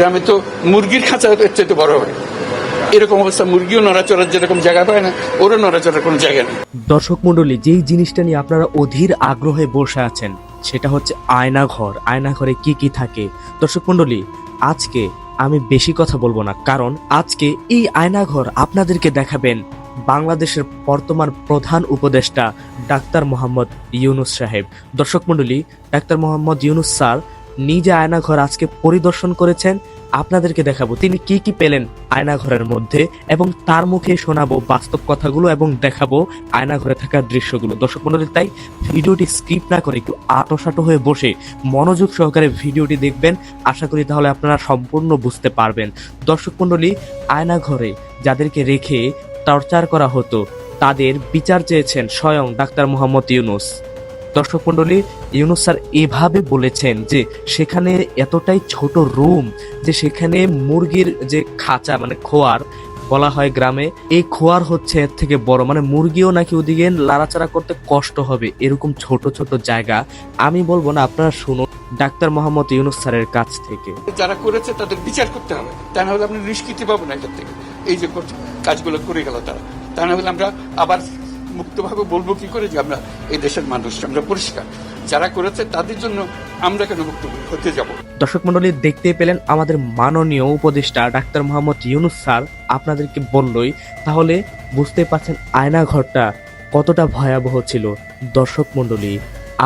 গ্রামে তো মুরগির খাঁচা চাইতে বড় হয়। এরকম অবস্থা, মুরগিও নড়াচড়ার যেরকম জায়গা পায় না, ওরও নড়াচড়ার কোনো জায়গা নেই। দর্শক মণ্ডলী, যেই জিনিসটা নিয়ে আপনারা অধীর আগ্রহে বসে আছেন, সেটা হচ্ছে আয়নাঘর। আয়নাঘরে কি কি থাকে? দর্শক মণ্ডলী, আজকে আমি বেশি কথা বলব না, কারণ আজকে এই আয়নাঘর আপনাদেরকে দেখাবেন বাংলাদেশের বর্তমান প্রধান উপদেষ্টা ডাক্তার মোহাম্মদ ইউনুস সাহেব। দর্শক মণ্ডলী, ডাক্তার মোহাম্মদ ইউনুস স্যার নিজে আয়নাঘর আজকে পরিদর্শন করেছেন। আপনাদেরকে দেখাবো তিনি কি কি পেলেন আয়নাঘরের মধ্যে এবং তার মুখে শোনাবো বাস্তব কথাগুলো এবং দেখাবো আয়নাঘরে থাকা দৃশ্যগুলো। দর্শক মন্ডলী, তাই ভিডিওটি স্কিপ না করে একটু আটোসাটো হয়ে বসে মনোযোগ সহকারে ভিডিওটি দেখবেন। আশা করি তাহলে আপনারা সম্পূর্ণ বুঝতে পারবেন। দর্শক মন্ডলী, আয়নাঘরে যাদেরকে রেখে টর্চার করা হতো, তাদের বিচার চেয়েছেন স্বয়ং ডাক্তার মোহাম্মদ ইউনুস। দর্শক মন্ডলী ইউনুস স্যার এভাবে বলেছেন যে সেখানে এতটাই ছোট রুম যে সেখানে মুরগির যে খাঁচা মানে খোয়ার বলা হয় গ্রামে, এই খোয়ার হচ্ছে এর থেকে বড়। মানে মুরগিও নাকি ওদিকে লাড়াচাড়া করতে কষ্ট হবে, এরকম ছোট ছোট জায়গা। আমি বলব না, আপনারা শুনুন ডাক্তার মোহাম্মদ ইউনুস স্যারের কাছ থেকে। যারা করেছে তাদের বিচার করতে হবে। তা না হলে আপনি নিষ্কৃতি পাবো না এটার থেকে। এই যে কাজগুলো করে গেল তারা। তা না হলে আমরা আবার মুক্তভাবে বলব কি করে যে আমরা এই দেশের মানুষ, আমরা পরিষ্কার। যারা করেছে তাদের জন্য আমরা কেন মুক্ত হতে যাব? দর্শক মন্ডলী দেখতেই পেলেন আমাদের মাননীয় উপদেষ্টা ডাক্তার মোহাম্মদ ইউনুস স্যার আপনাদেরকে বললই, তাহলে বুঝতে পারছেন আয়নাঘরটা কতটা ভয়াবহ ছিল। দর্শক মন্ডলী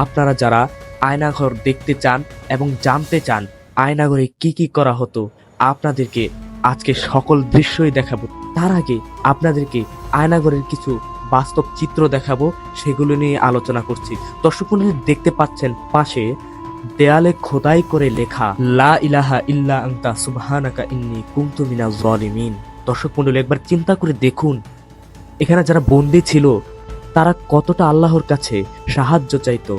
আপনারা যারা আয়নাঘর দেখতে চান এবং জানতে চান আয়নাঘরে কি কি করা হতো, আপনাদেরকে আজকে সকল দৃশ্যই দেখাবো। তার আগে আপনাদেরকে আয়নাঘরের কিছু বাস্তব চিত্র দেখাবো, সেগুলো নিয়ে আলোচনা করছি। দর্শক দেখতে পাচ্ছেন পাশে দেয়ালে খোদাই করে লেখা, লা ইলাহা ইল্লা আনতা সুবহানাকা ইন্নি কুনতু মিনাজ জালিমিন দর্শক মণ্ডলী, একবার চিন্তা করে দেখুন, এখানে যারা বন্দি ছিল, তারা কতটা আল্লাহর কাছে সাহায্য চাইতো।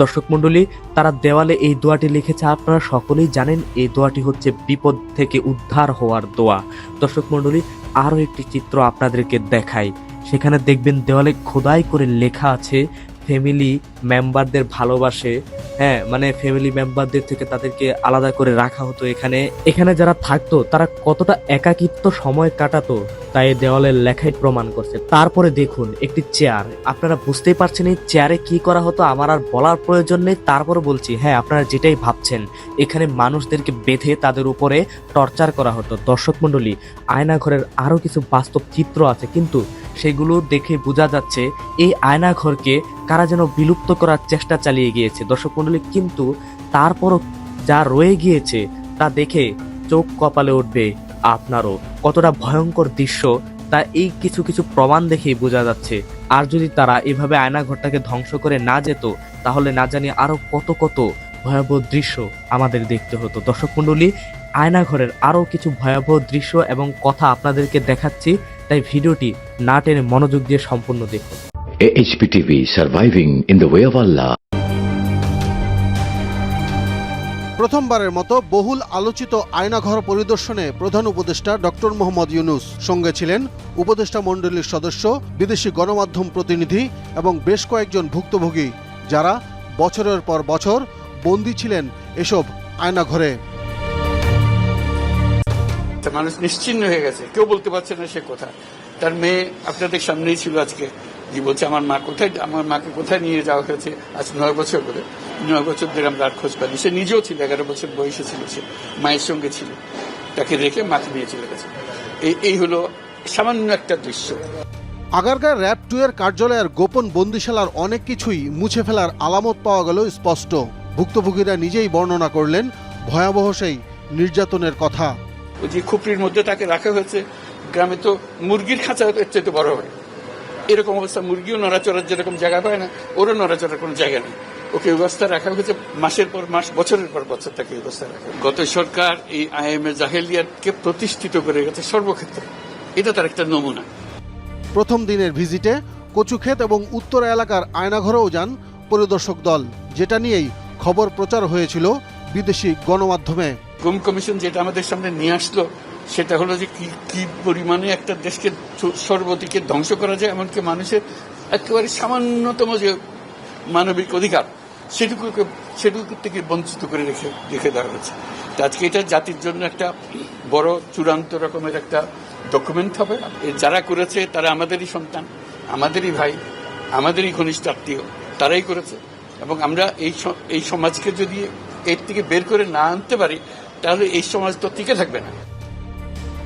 দর্শক মণ্ডলী, তারা দেওয়ালে এই দোয়াটি লিখেছে, আপনারা সকলেই জানেন, এই দোয়াটি হচ্ছে বিপদ থেকে উদ্ধার হওয়ার দোয়া। দর্শক মণ্ডলী, আরও একটি চিত্র আপনাদেরকে দেখাই। সেখানে দেখবেন দেওয়ালে খোদাই করে লেখা আছে ফ্যামিলি মেম্বারদের ভালোবাসে। হ্যাঁ মানে ফ্যামিলি মেম্বারদের থেকে তাদেরকে আলাদা করে রাখা হতো এখানে। এখানে যারা থাকতো, তারা কতটা একাকিত্ব সময় কাটাতো তাই দেওয়ালের লেখাই প্রমাণ করছে। তারপরে দেখুন, একটি চেয়ার আপনারা বুঝতেই পারছেন এই চেয়ারে কি করা হতো, আমার আর বলার প্রয়োজন নেই। তারপরে বলছি হ্যাঁ আপনারা যেটাই ভাবছেন, এখানে মানুষদেরকে বেঁধে তাদের উপরে টর্চার করা হতো। দর্শক মণ্ডলী, আয়নাঘরের আরও কিছু বাস্তব চিত্র আছে, কিন্তু সেগুলো দেখে বোঝা যাচ্ছে, এই আয়নাঘরকে কারা যেন বিলুপ্ত করার চেষ্টা চালিয়ে গিয়েছে। দর্শক মণ্ডলী, কিন্তু তারপরও যা রয়ে গিয়েছে, তা দেখে চোখ কপালে উঠবে আপনারও। কতটা ভয়ঙ্কর দৃশ্য, তা এই কিছু কিছু প্রমাণ দেখেই বোঝা যাচ্ছে। আর যদি তারা এভাবে আয়নাঘরটাকে ধ্বংস করে না যেত, তাহলে না জানি আরও কত কত ভয়াবহ দৃশ্য আমাদের দেখতে হতো। দর্শক মণ্ডলী, আয়নাঘরের আরও কিছু ভয়াবহ দৃশ্য এবং কথা আপনাদেরকে দেখাচ্ছি, তাই ভিডিওটি না টেনে মনোযোগ দিয়ে সম্পূর্ণ দেখুন। HPTV surviving in the way of Allah. প্রথমবারের মতো বহুল আলোচিত আয়নাঘর পরিদর্শনে প্রধান উপদেষ্টা ডক্টর মোহাম্মদ ইউনুস সঙ্গে ছিলেন উপদেষ্টা মণ্ডলীর সদস্য বিদেশি গণমাধ্যম প্রতিনিধি এবং বেশ কয়েকজন ভুক্তভোগী যারা বছরের পর বছর বন্দী ছিলেন এসব আয়নাঘরে। তা মানুষ নিশ্চিন্ন হয়ে গেছে। কেউ বলতে পারছে না সে কোথায় তার মেয়ে আপনাদের সামনেই ছিল আজকে। যে বলছে আমার মা কোথায় আমার মাকে কোথায় নিয়ে যাওয়া হয়েছে? আজ নয় বছর করে নয় বছর ধরে আমরা আর খোঁজ পাইনি। সে নিজেও ছিল এগারো বছর বয়সে ছিল সে। মায়ের সঙ্গে ছিল। তাকে রেখে মাকে নিয়ে চলে গেছে। এই এই হলো সামান্য একটা দৃশ্য। আগারগাঁও র্যাব টু এর কার্যালয়ের গোপন বন্দিশালার অনেক কিছুই মুছে ফেলার আলামত পাওয়া গেল স্পষ্ট। ভুক্তভোগীরা নিজেই বর্ণনা করলেন ভয়াবহ সেই নির্যাতনের কথা। ওই যে খুপড়ির মধ্যে তাকে রাখা হয়েছে গ্রামে তো মুরগির খাঁচা এর চাইতে বড় হয়। এরকম অবস্থা মুরগিও নড়াচড়ার যেরকম জায়গা পায় না ওরও নড়াচড়ার কোনো জায়গা নেই। ওকে ব্যবস্থা রাখা হয়েছে মাসের পর মাস বছরের পর বছর তাকে ব্যবস্থা রাখা গত সরকার এই আইএমএ জাহেলিয়াতকে প্রতিষ্ঠিত করে গেছে সর্বক্ষেত্রে। এটা তার একটা নমুনা। প্রথম দিনের ভিজিটে কচুক্ষেত এবং উত্তর এলাকার আয়নাঘরেও যান পরিদর্শক দল। যেটা নিয়েই খবর প্রচার হয়েছিল বিদেশি গণমাধ্যমে। গুম কমিশন যেটা আমাদের সামনে নিয়ে আসলো সেটা হলো যে কি কি পরিমাণে একটা দেশকে সর্বদিকে ধ্বংস করা যায়, এমনকি মানুষের একেবারে সামান্যতম যে মানবিক অধিকার, সেটুকুকে, সেটুকু থেকে বঞ্চিত করে রেখে রেখে দেওয়া হয়েছে। আজকে এটা জাতির জন্য একটা বড় চূড়ান্ত রকমের একটা ডকুমেন্ট হবে। যারা করেছে, তারা আমাদেরই সন্তান, আমাদেরই ভাই, আমাদেরই ঘনিষ্ঠ আত্মীয়, তারাই করেছে। এবং আমরা এই এই সমাজকে যদি এর থেকে বের করে না আনতে পারি, তাহলে এই সমাজ তো টিকে থাকবে না।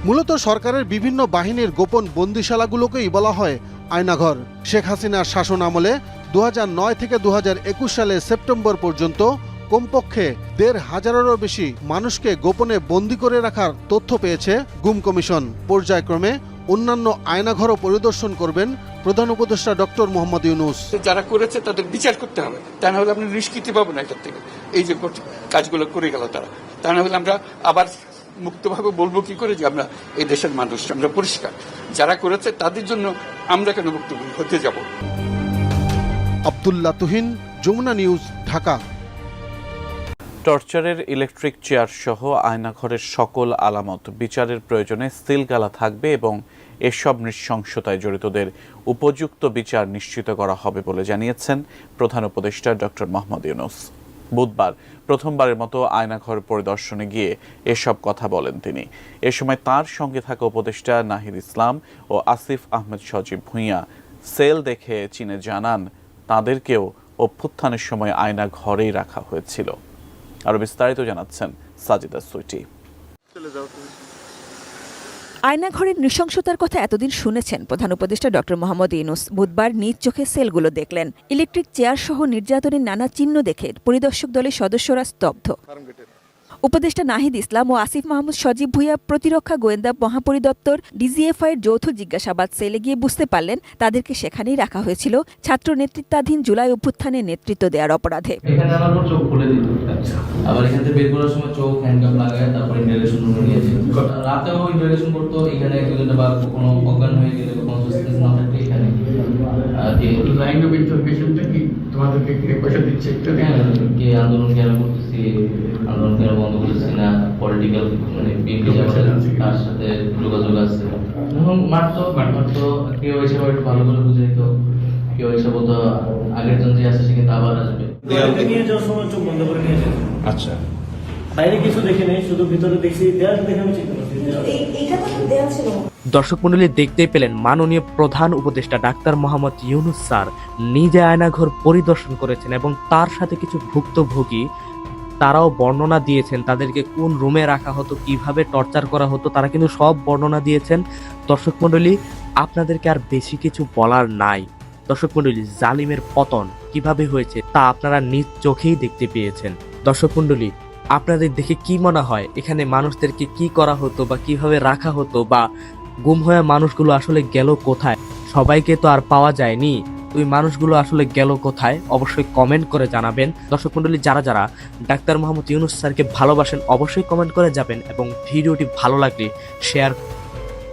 মূলত সরকারের বিভিন্ন বাহিনীর গোপন বন্দিশালাগুলোকেই বলা হয় আয়নাঘর। শেখ হাসিনার শাসন আমলে দু হাজার নয় থেকে দু সালে সেপ্টেম্বর পর্যন্ত কমপক্ষে দেড় হাজারেরও বেশি মানুষকে গোপনে বন্দি করে রাখার তথ্য পেয়েছে গুম কমিশন। পর্যায়ক্রমে অন্যান্য আয়নাঘরও পরিদর্শন করবেন প্রধান উপদেষ্টা ডক্টর মোহাম্মদ ইউনুস। যারা করেছে তাদের বিচার করতে হবে। তা না হলে আমরা নিষ্কৃতি পাবো না এটার থেকে। এই যে কাজগুলো করে গেল তারা। তা না হলে আমরা আবার মুক্তভাবে বলব কি করে যে আমরা এই দেশের মানুষ আমরা পরিষ্কার। যারা করেছে তাদের জন্য আমরা কেন মুক্ত হতে যাব? আবদুল্লাহ তুহিন যমুনা নিউজ ঢাকা। টর্চারের ইলেকট্রিক চেয়ার সহ আয়নাঘরের সকল আলামত বিচারের প্রয়োজনে সিলগালা থাকবে এবং এসব নৃশংসতায় জড়িতদের উপযুক্ত বিচার নিশ্চিত করা হবে বলে জানিয়েছেন প্রধান উপদেষ্টা ডক্টর মোহাম্মদ ইউনুস। বুধবার প্রথমবারের মতো আয়নাঘর পরিদর্শনে গিয়ে এসব কথা বলেন তিনি। এ সময় তার সঙ্গে থাকা উপদেষ্টা নাহিদ ইসলাম ও আসিফ আহমেদ সজীব ভূঁইয়া সেল দেখে চীনে জানান, তাদেরকেও অভ্যুত্থানের সময় আয়না ঘরেই রাখা হয়েছিল। আরও বিস্তারিত জানাচ্ছেন সাজিদা সুইটি। আয়নাঘরের নৃশংসতার কথা এতদিন শুনেছেন প্রধান উপদেষ্টা ডক্টর মোহাম্মদ ইনুস বুধবার নিজ চোখে সেলগুলো দেখলেন। ইলেকট্রিক চেয়ার সহ নির্যাতনের নানা চিহ্ন দেখে পরিদর্শক দলের সদস্যরা স্তব্ধ। উপদেষ্টা নাহিদ ইসলাম ও আসিফ মাহমুদ সজীব ভুইয়া প্রতিরক্ষা গোয়েন্দা মহাপরিদপ্তর ডিজিএফআই এর যৌথ জিজ্ঞাসাবাদ সেলে গিয়ে বুঝতে পারলেন তাদেরকে সেখানেই রাখা হয়েছিল ছাত্র নেতৃত্বাধীন জুলাই অভ্যুত্থানে নেতৃত্ব দেওয়ার অপরাধে। দিত আবার এখান থেকে বের করার সময় চোখ হ্যান্ডকাপ লাগায় তারপর রুমে নিয়েছে রাতেও ইন্টারভেশন করতো এখানে বা অজ্ঞান হয়ে গেলে না থাকলে এখানে লাইন অফ ইনফরমেশনটা কি তোমাদেরকে কে পয়সা দিচ্ছে একটু হ্যাঁ, কে আন্দোলন কেন করতেছি আন্দোলন কেন বন্ধ করতেছি না পলিটিক্যাল মানে বিএনপি তার সাথে যোগাযোগ আছে। এবং মারতো মারতো কেউ এসে একটু ভালো করে বুঝাইতো কেউ এসে বলতো আগের জন যে আছে সে কিন্তু আবার আসবে। নিয়ে যাওয়ার সময় চোখ বন্ধ করে নিয়ে আচ্ছা। বাইরে কিছু দেখে শুধু ভিতরে দেখছি দেয়াল দেখে আমি চিন্তা করছি দর্শক মন্ডলী দেখতেই পেলেন মাননীয় প্রধান উপদেষ্টা ডাক্তার মোহাম্মদ ইউনুস স্যার নিজে আয়নাঘর পরিদর্শন করেছেন এবং তার সাথে কিছু ভুক্তভোগী তারাও বর্ণনা দিয়েছেন তাদেরকে কোন রুমে রাখা হতো কীভাবে টর্চার করা হতো তারা কিন্তু সব বর্ণনা দিয়েছেন। দর্শক মন্ডলী আপনাদেরকে আর বেশি কিছু বলার নাই। দর্শক মন্ডলী জালিমের পতন কীভাবে হয়েছে তা আপনারা নিজ চোখেই দেখতে পেয়েছেন। দর্শক মন্ডলী আপনাদের দেখে কি মনে হয়? এখানে মানুষদেরকে কি করা হতো বা কীভাবে রাখা হতো বা গুম হয়ে মানুষগুলো আসলে গেল কোথায়? সবাইকে তো আর পাওয়া যায়নি। ওই মানুষগুলো আসলে গেল কোথায়? অবশ্যই কমেন্ট করে জানাবেন। দর্শক মন্ডলী যারা যারা ডাক্তার মোহাম্মদ ইউনুস স্যারকে ভালোবাসেন, অবশ্যই কমেন্ট করে যাবেন এবং ভিডিওটি ভালো লাগলে শেয়ার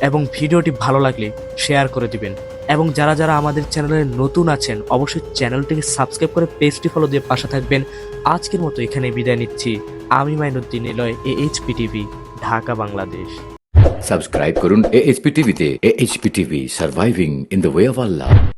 এবং ভিডিওটি ভালো লাগলে শেয়ার করে দিবেন। এবং যারা যারা আমাদের চ্যানেলে নতুন আছেন, অবশ্যই চ্যানেলটিকে সাবস্ক্রাইব করে পেজটি ফলো দিয়ে পাশে থাকবেন। আজকের মতো এখানে বিদায় নিচ্ছি। আমি Mainuddin alloy A HP TV Dhaka, Bangladesh. Subscribe করুন এ এএইচপি টিভিতে AHP TV surviving in the way of Allah.